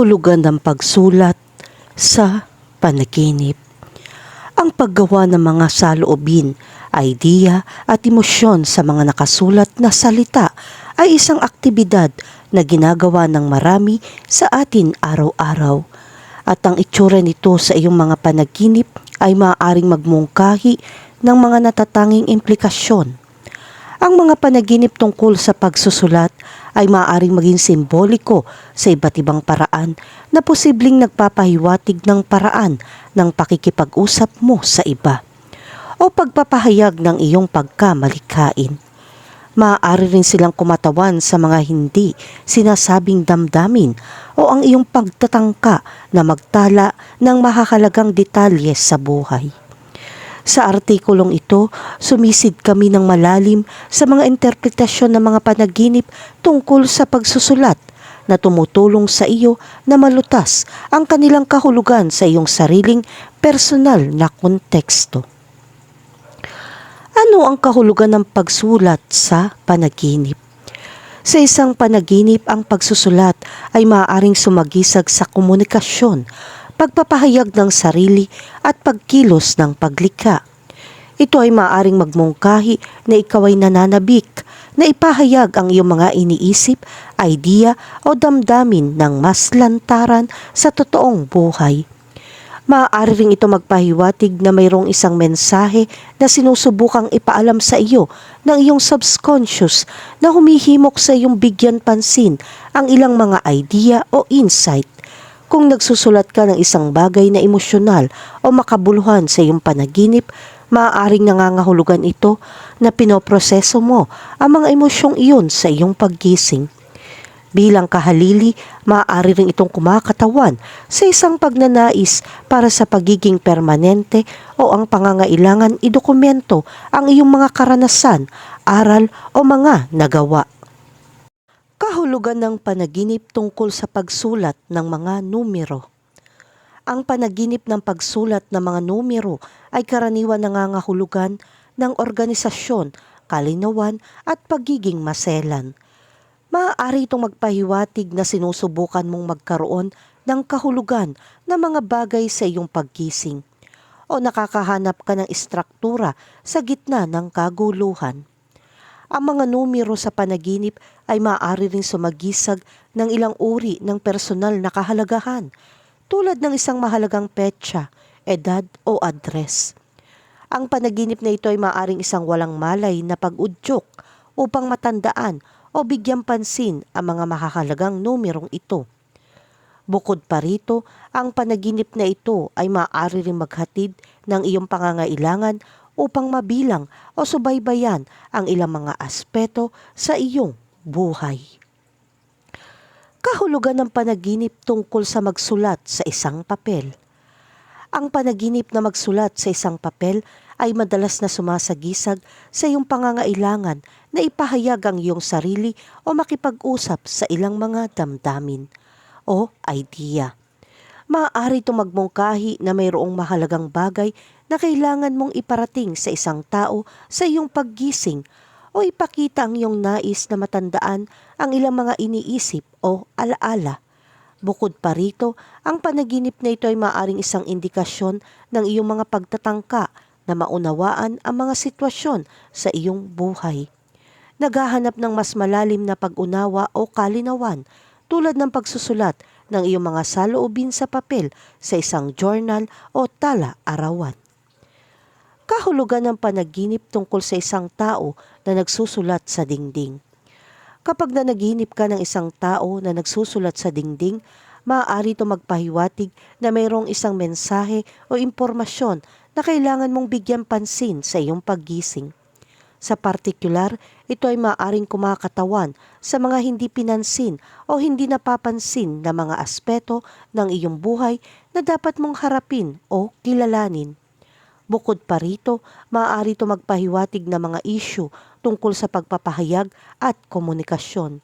Kahulugan ng pagsulat sa panaginip. Ang paggawa ng mga saloobin, idea at emosyon sa mga nakasulat na salita ay isang aktibidad na ginagawa ng marami sa atin araw-araw. At ang itsura nito sa iyong mga panaginip ay maaaring magmungkahi ng mga natatanging implikasyon. Ang mga panaginip tungkol sa pagsusulat ay maaaring maging simboliko sa iba't ibang paraan na posibleng nagpapahiwatig ng paraan ng pakikipag-usap mo sa iba o pagpapahayag ng iyong pagkamalikhain. Maaari rin silang kumatawan sa mga hindi sinasabing damdamin o ang iyong pagtatangka na magtala ng mahahalagang detalye sa buhay. Sa artikulong ito, sumisid kami ng malalim sa mga interpretasyon ng mga panaginip tungkol sa pagsusulat na tumutulong sa iyo na malutas ang kanilang kahulugan sa iyong sariling personal na konteksto. Ano ang kahulugan ng pagsulat sa panaginip? Sa isang panaginip, ang pagsusulat ay maaaring sumagisag sa komunikasyon, pagpapahayag ng sarili at pagkilos ng paglikha. Ito ay maaaring magmungkahi na ikaw ay nananabik, na ipahayag ang iyong mga iniisip, idea o damdamin ng mas lantaran sa totoong buhay. Maaari ring ito magpahiwatig na mayroong isang mensahe na sinusubukang ipaalam sa iyo ng iyong subconscious na humihimok sa iyong bigyan pansin ang ilang mga idea o insight. Kung nagsusulat ka ng isang bagay na emosyonal o makabuluhan sa iyong panaginip, maaaring nangangahulugan ito na pinoproseso mo ang mga emosyong iyon sa iyong paggising. Bilang kahalili, maaari rin itong kumakatawan sa isang pagnanais para sa pagiging permanente o ang pangangailangan idokumento ang iyong mga karanasan, aral o mga nagawa. Kahulugan ng panaginip tungkol sa pagsulat ng mga numero. Ang panaginip ng pagsulat ng mga numero ay karaniwan nangangahulugan ng organisasyon, kalinawan at pagiging maselan maaari itong magpahiwatig na sinusubukan mong magkaroon ng kahulugan ng mga bagay sa iyong pagkising o nakakahanap ka ng istruktura sa gitna ng kaguluhan. Ang mga numero sa panaginip ay maaari ring sumagisag ng ilang uri ng personal na kahalagahan tulad ng isang mahalagang petsa, edad o address. Ang panaginip na ito ay maaring isang walang malay na pag-udyok upang matandaan o bigyang pansin ang mga makakalagang numerong ito. Bukod pa rito, ang panaginip na ito ay maaari rin maghatid ng iyong pangangailangan upang mabilang o subaybayan ang ilang mga aspeto sa iyong buhay. Kahulugan ng panaginip tungkol sa magsulat sa isang papel. Ang panaginip na magsulat sa isang papel ay madalas na sumasagisag sa iyong pangangailangan na ipahayag ang iyong sarili o makipag-usap sa ilang mga damdamin o idea. Maaari itong na mayroong mahalagang bagay na kailangan mong iparating sa isang tao sa iyong paggising o ipakita ang iyong nais na matandaan ang ilang mga iniisip o alaala Bukod pa rito, ang panaginip na ito ay maaring isang indikasyon ng iyong mga pagtatangka na maunawaan ang mga sitwasyon sa iyong buhay. Naghahanap ng mas malalim na pag-unawa o kalinawan tulad ng pagsusulat ng iyong mga saloobin sa papel sa isang journal o tala-arawan. Kahulugan ng panaginip tungkol sa isang tao na nagsusulat sa dingding. Kapag nanaginip ka ng isang tao na nagsusulat sa dingding, maaari ito magpahiwatig na mayroong isang mensahe o impormasyon na kailangan mong bigyan pansin sa iyong paggising. Sa partikular, ito ay maaaring kumakatawan sa mga hindi pinansin o hindi napapansin na mga aspeto ng iyong buhay na dapat mong harapin o kilalanin. Bukod pa rito, maaari ito magpahiwatig ng mga issue tungkol sa pagpapahayag at komunikasyon.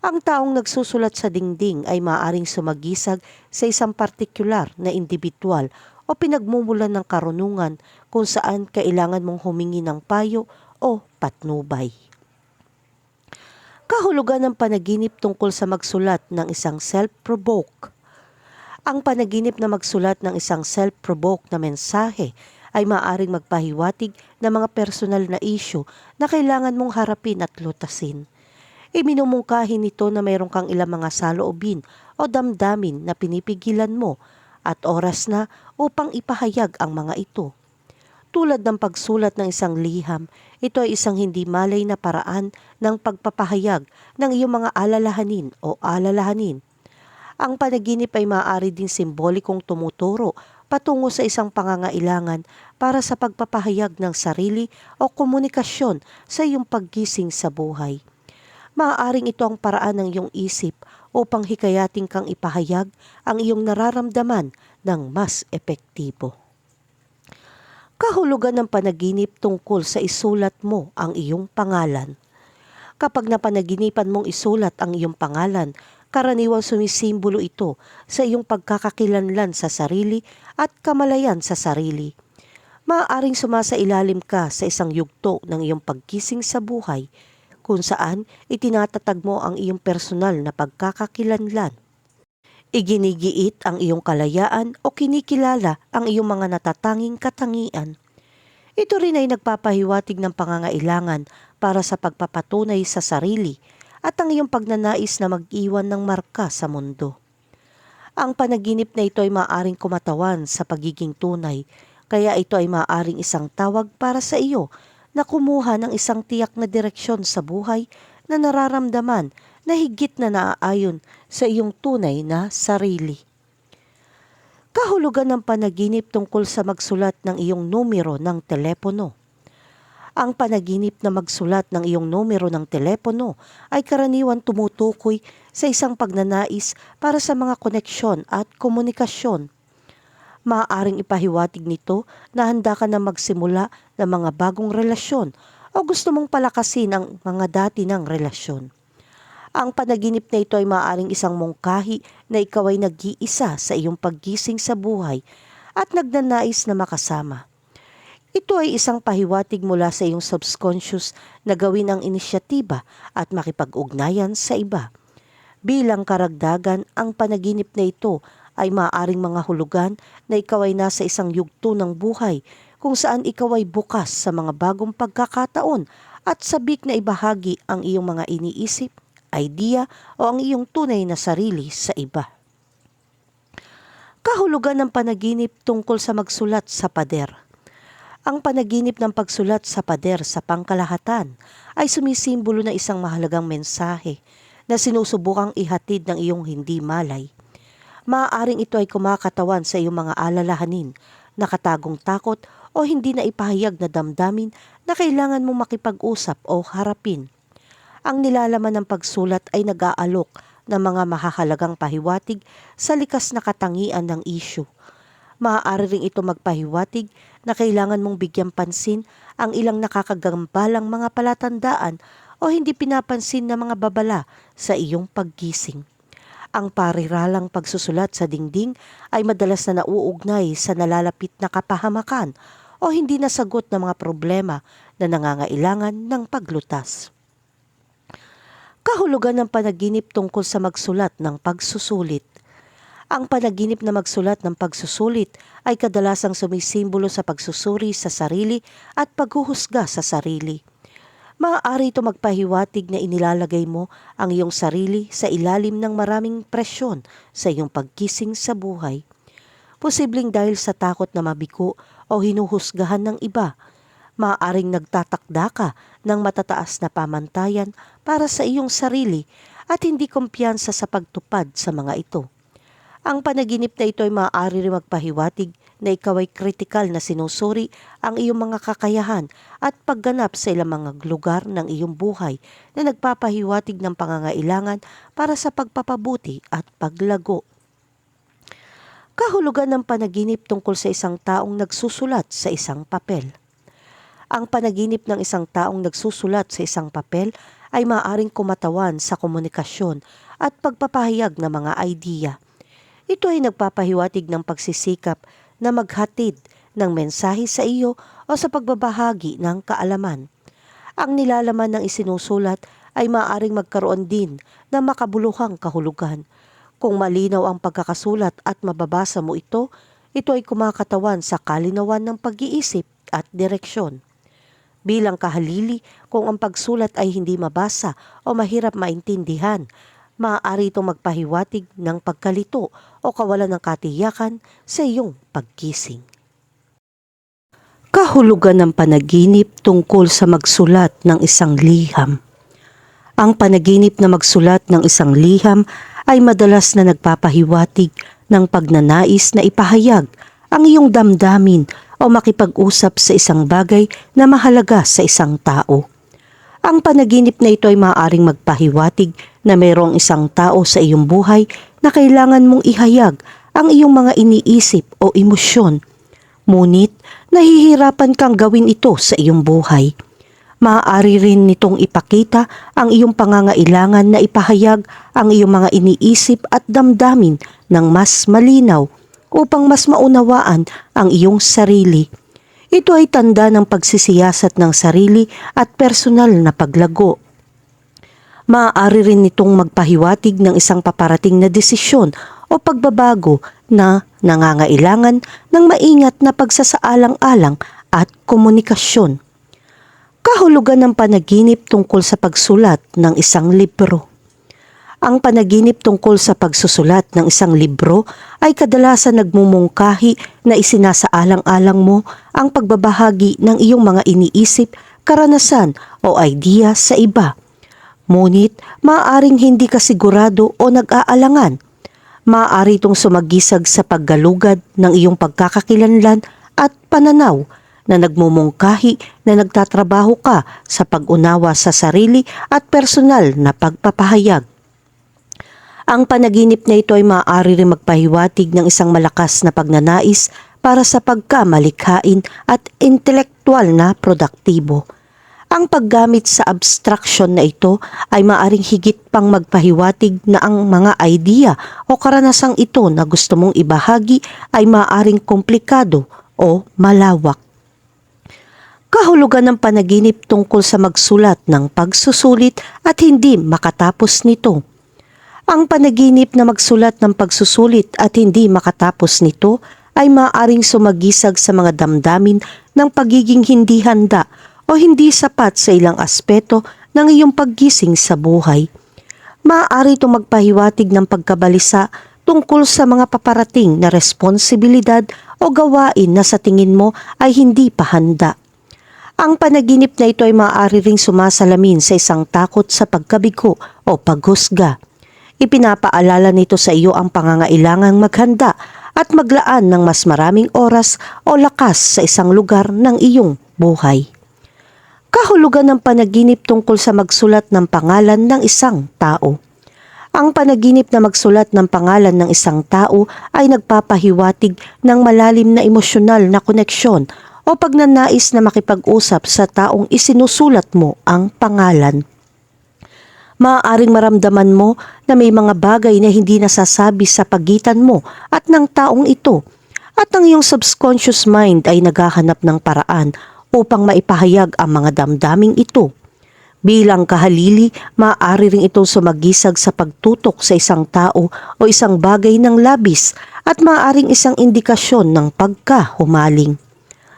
Ang taong nagsusulat sa dingding ay maaaring sumagisag sa isang partikular na individual o pinagmumulan ng karunungan kung saan kailangan mong humingi ng payo o patnubay. Kahulugan ng panaginip tungkol sa magsulat ng isang self-provoke Ang panaginip na magsulat ng isang self-provoke na mensahe ay maaaring magpahiwatig ng mga personal na issue na kailangan mong harapin at lutasin. Iminumungkahi nito na mayroon kang ilang mga saloobin o damdamin na pinipigilan mo at oras na upang ipahayag ang mga ito. Tulad ng pagsulat ng isang liham, ito ay isang hindi malay na paraan ng pagpapahayag ng iyong mga alalahanin o alalahanin. Ang panaginip ay maaari din simbolikong tumuturo patungo sa isang pangangailangan para sa pagpapahayag ng sarili o komunikasyon sa iyong paggising sa buhay. Maaaring ito ang paraan ng iyong isip upang hikayating kang ipahayag ang iyong nararamdaman ng mas epektibo. Kahulugan ng panaginip tungkol sa isulat mo ang iyong pangalan. Kapag napanaginipan mong isulat ang iyong pangalan, karaniwang sumisimbolo ito sa iyong pagkakakilanlan sa sarili at kamalayan sa sarili. Maaaring sumasailalim ka sa isang yugto ng iyong pagkising sa buhay kung saan itinatatag mo ang iyong personal na pagkakakilanlan. Iginigiit ang iyong kalayaan o kinikilala ang iyong mga natatanging katangian. Ito rin ay nagpapahiwatig ng pangangailangan para sa pagpapatunay sa sarili at ang iyong pagnanais na mag-iwan ng marka sa mundo. Ang panaginip na ito ay maaaring kumatawan sa pagiging tunay, kaya ito ay maaaring isang tawag para sa iyo na kumuha ng isang tiyak na direksyon sa buhay na nararamdaman na higit na naaayon sa iyong tunay na sarili. Kahulugan ng panaginip tungkol sa magsulat ng iyong numero ng telepono. Ang panaginip na magsulat ng iyong numero ng telepono ay karaniwan tumutukoy sa isang pagnanais para sa mga koneksyon at komunikasyon. Maaaring ipahiwatig nito na handa ka na magsimula ng mga bagong relasyon o gusto mong palakasin ang mga dati ng relasyon. Ang panaginip na ito ay maaaring isang mungkahi na ikaw ay nag-iisa sa iyong paggising sa buhay at nagnanais na makasama. Ito ay isang pahiwatig mula sa iyong subconscious na gawin ang inisyatiba at makipag-ugnayan sa iba. Bilang karagdagan, ang panaginip na ito ay maaaring mga hulugan na ikaw ay nasa isang yugto ng buhay kung saan ikaw ay bukas sa mga bagong pagkakataon at sabik na ibahagi ang iyong mga iniisip, idea o ang iyong tunay na sarili sa iba. Kahulugan ng panaginip tungkol sa magsulat sa pader. Ang panaginip ng pagsulat sa pader sa pangkalahatan ay sumisimbolo na isang mahalagang mensahe na sinusubukang ihatid ng iyong hindi malay. Maaaring ito ay kumakatawan sa iyong mga alalahanin, nakatagong takot o hindi na ipahayag na damdamin na kailangan mo makipag-usap o harapin. Ang nilalaman ng pagsulat ay nag-aalok ng mga mahahalagang pahiwatig sa likas na katangian ng issue. Maaari rin ito magpahiwatig na kailangan mong bigyan pansin ang ilang nakakagambalang mga palatandaan o hindi pinapansin na mga babala sa iyong paggising. Ang pariralang pagsusulat sa dingding ay madalas na nauugnay sa nalalapit na kapahamakan o hindi nasagot na mga problema na nangangailangan ng paglutas. Kahulugan ng panaginip tungkol sa magsulat ng pagsusulit. Ang panaginip na magsulat ng pagsusulit ay kadalasang sumisimbolo sa pagsusuri sa sarili at paghuhusga sa sarili. Maaari ito magpahiwatig na inilalagay mo ang iyong sarili sa ilalim ng maraming presyon sa iyong pagkising sa buhay. Posibleng dahil sa takot na mabiko o hinuhusgahan ng iba, maaaring nagtatakda ka ng matataas na pamantayan para sa iyong sarili at hindi kumpiyansa sa pagtupad sa mga ito. Ang panaginip na ito ay maaari rin magpahiwatig na ikaw ay kritikal na sinusuri ang iyong mga kakayahan at pagganap sa ilang mga lugar ng iyong buhay na nagpapahiwatig ng pangangailangan para sa pagpapabuti at paglago. Kahulugan ng panaginip tungkol sa isang taong nagsusulat sa isang papel. Ang panaginip ng isang taong nagsusulat sa isang papel ay maaaring kumatawan sa komunikasyon at pagpapahayag ng mga idea. Ito ay nagpapahiwatig ng pagsisikap na maghatid ng mensahe sa iyo o sa pagbabahagi ng kaalaman. Ang nilalaman ng isinusulat ay maaaring magkaroon din ng makabuluhang kahulugan Kung malinaw ang pagkakasulat at mababasa mo ito, ito ay kumakatawan sa kalinawan ng pag-iisip at direksyon. Bilang kahalili, kung ang pagsulat ay hindi mabasa o mahirap maintindihan, maaari itong magpahiwatig ng pagkalito o kawalan ng katiyakan sa iyong pagkising. Kahulugan ng panaginip tungkol sa magsulat ng isang liham. Ang panaginip na magsulat ng isang liham ay madalas na nagpapahiwatig ng pagnanais na ipahayag ang iyong damdamin o makipag-usap sa isang bagay na mahalaga sa isang tao. Ang panaginip na ito ay maaaring magpahiwatig na mayroong isang tao sa iyong buhay na kailangan mong ihayag ang iyong mga iniisip o emosyon. Ngunit, nahihirapan kang gawin ito sa iyong buhay. Maaari rin nitong ipakita ang iyong pangangailangan na ipahayag ang iyong mga iniisip at damdamin ng mas malinaw upang mas maunawaan ang iyong sarili. Ito ay tanda ng pagsisiyasat ng sarili at personal na paglago. Maaari rin nitong magpahiwatig ng isang paparating na desisyon o pagbabago na nangangailangan ng maingat na pagsasaalang-alang at komunikasyon kahulugan ng panaginip tungkol sa pagsulat ng isang libro. Ang panaginip tungkol sa pagsusulat ng isang libro ay kadalasan nagmumungkahi na isinasaalang-alang mo ang pagbabahagi ng iyong mga iniisip, karanasan o idea sa iba. Ngunit maaaring hindi ka sigurado o nag-aalangan. Maaari itong sumagisag sa paggalugad ng iyong pagkakakilanlan at pananaw na nagmumungkahi na nagtatrabaho ka sa pag-unawa sa sarili at personal na pagpapahayag. Ang panaginip na ito ay maaari rin magpahiwatig ng isang malakas na pagnanais para sa pagkamalikhain at intelektual na produktibo. Ang paggamit sa abstraction na ito ay maaring higit pang magpahiwatig na ang mga idea o karanasang ito na gusto mong ibahagi ay maaring komplikado o malawak kahulugan ng panaginip tungkol sa magsulat ng pagsusulit at hindi makatapos nito. Ang panaginip na magsulat ng pagsusulit at hindi makatapos nito ay maaaring sumagisag sa mga damdamin ng pagiging hindi handa o hindi sapat sa ilang aspeto ng iyong paggising sa buhay. Maaari itong magpahiwatig ng pagkabalisa tungkol sa mga paparating na responsibilidad o gawain na sa tingin mo ay hindi pa handa. Ang panaginip na ito ay maaari ring sumasalamin sa isang takot sa pagkabigo o paghusga. Ipinapaalala nito sa iyo ang pangangailangang maghanda at maglaan ng mas maraming oras o lakas sa isang lugar ng iyong buhay. Kahulugan ng panaginip tungkol sa magsulat ng pangalan ng isang tao. Ang panaginip na magsulat ng pangalan ng isang tao ay nagpapahiwatig ng malalim na emosyonal na koneksyon o pagnanais na makipag-usap sa taong isinusulat mo ang pangalan. Maaaring maramdaman mo na may mga bagay na hindi nasasabi sa pagitan mo at ng taong ito at ang iyong subconscious mind ay naghahanap ng paraan upang maipahayag ang mga damdaming ito. Bilang kahalili, maaari ring itong sumagisag sa pagtutok sa isang tao o isang bagay ng labis at maaaring isang indikasyon ng pagkahumaling.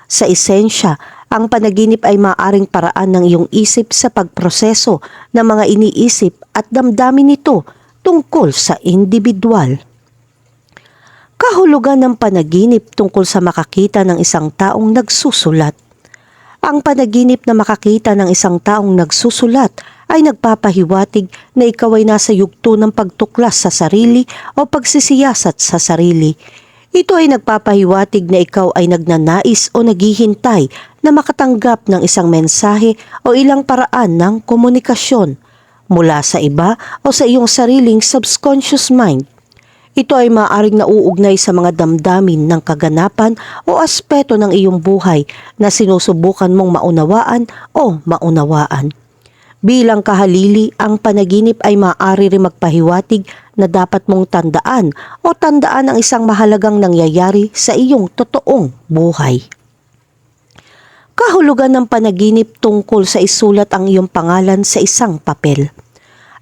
Sa esensya, ang panaginip ay maaring paraan ng iyong isip sa pagproseso ng mga iniisip at damdamin nito tungkol sa individual. Kahulugan ng panaginip tungkol sa makakita ng isang taong nagsusulat. Ang panaginip na makakita ng isang taong nagsusulat ay nagpapahiwatig na ikaw ay nasa yugto ng pagtuklas sa sarili o pagsisiyasat sa sarili ito ay nagpapahiwatig na ikaw ay nagnanais o naghihintay na makatanggap ng isang mensahe o ilang paraan ng komunikasyon mula sa iba o sa iyong sariling subconscious mind. Ito ay maaaring nauugnay sa mga damdamin ng kaganapan o aspeto ng iyong buhay na sinusubukan mong maunawaan o maunawaan. Bilang kahalili, ang panaginip ay maaari rin magpahiwatig na dapat mong tandaan o tandaan ang isang mahalagang nangyayari sa iyong totoong buhay. Kahulugan ng panaginip tungkol sa isulat ang iyong pangalan sa isang papel.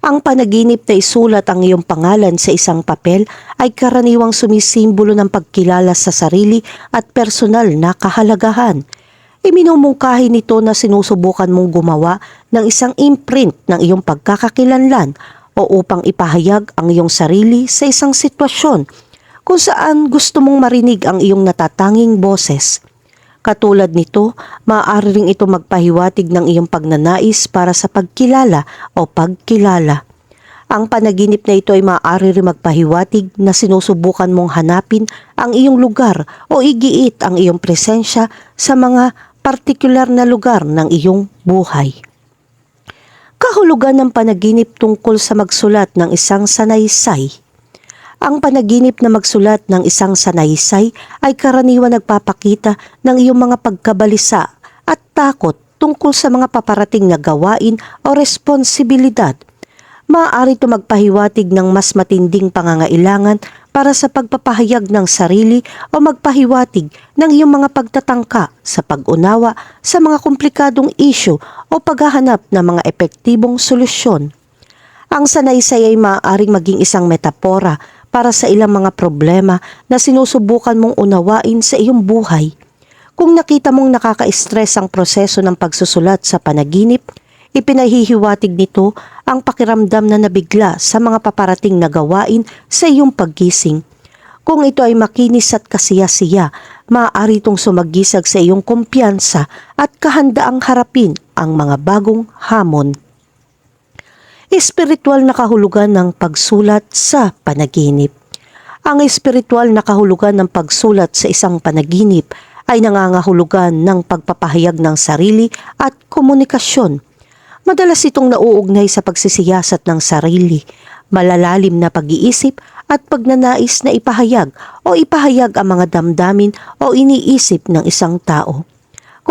Ang panaginip na isulat ang iyong pangalan sa isang papel ay karaniwang sumisimbolo ng pagkilala sa sarili at personal na kahalagahan. Iminumungkahi nito na sinusubukan mong gumawa ng isang imprint ng iyong pagkakakilanlan o upang ipahayag ang iyong sarili sa isang sitwasyon kung saan gusto mong marinig ang iyong natatanging boses. Katulad nito, maaari ring ito magpahiwatig ng iyong pagnanais para sa pagkilala o pagkilala. Ang panaginip na ito ay maaari rin magpahiwatig na sinusubukan mong hanapin ang iyong lugar o igiit ang iyong presensya sa mga partikular na lugar ng iyong buhay. Kahulugan ng panaginip tungkol sa magsulat ng isang sanaysay. Ang panaginip na magsulat ng isang sanaysay ay karaniwan nagpapakita ng iyong mga pagkabalisa at takot tungkol sa mga paparating na gawain o responsibilidad. Maaari ito magpahiwatig ng mas matinding pangangailangan para sa pagpapahayag ng sarili o magpahiwatig ng iyong mga pagtatangka sa pag-unawa sa mga komplikadong isyu o paghahanap ng mga epektibong solusyon. Ang sanaysay ay maaaring maging isang metapora para sa ilang mga problema na sinusubukan mong unawain sa iyong buhay. Kung nakita mong nakaka-stress ang proseso ng pagsusulat sa panaginip, ipinahihiwatig nito ang pakiramdam na nabigla sa mga paparating na gawain sa iyong paggising. Kung ito ay makinis at kasiya-siya, maaari itong sumagisag sa iyong kumpiyansa at kahandaang harapin ang mga bagong hamon espiritual na kahulugan ng pagsulat sa panaginip. Ang espiritual na kahulugan ng pagsulat sa isang panaginip ay nangangahulugan ng pagpapahayag ng sarili at komunikasyon. Madalas itong nauugnay sa pagsisiyasat ng sarili, malalalim na pag-iisip at pagnanais na ipahayag o ipahayag ang mga damdamin o iniisip ng isang tao.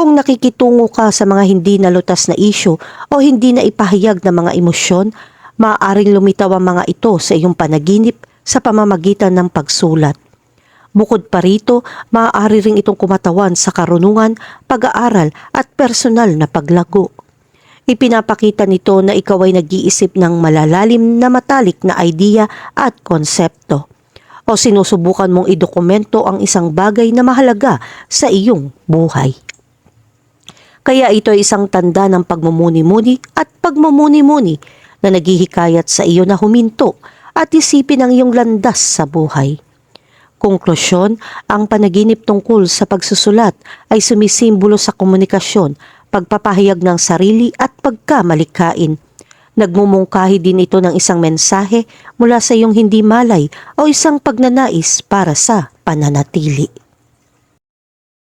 Kung nakikitungo ka sa mga hindi nalutas na isyo o hindi na ipahayag na mga emosyon, maaaring lumitaw ang mga ito sa iyong panaginip sa pamamagitan ng pagsulat. Bukod pa rito, maaari ring itong kumatawan sa karunungan, pag-aaral at personal na paglago. Ipinapakita nito na ikaw ay nag-iisip ng malalalim na matalik na idea at konsepto o sinusubukan mong idokumento ang isang bagay na mahalaga sa iyong buhay. Kaya ito ay isang tanda ng pagmumuni-muni at pagmumuni-muni na naghihikayat sa iyo na huminto at isipin ang iyong landas sa buhay. Konklusyon, ang panaginip tungkol sa pagsusulat ay sumisimbolo sa komunikasyon, pagpapahayag ng sarili at pagkamalikain. Nagmumungkahi din ito ng isang mensahe mula sa iyong hindi malay o isang pagnanais para sa pananatili.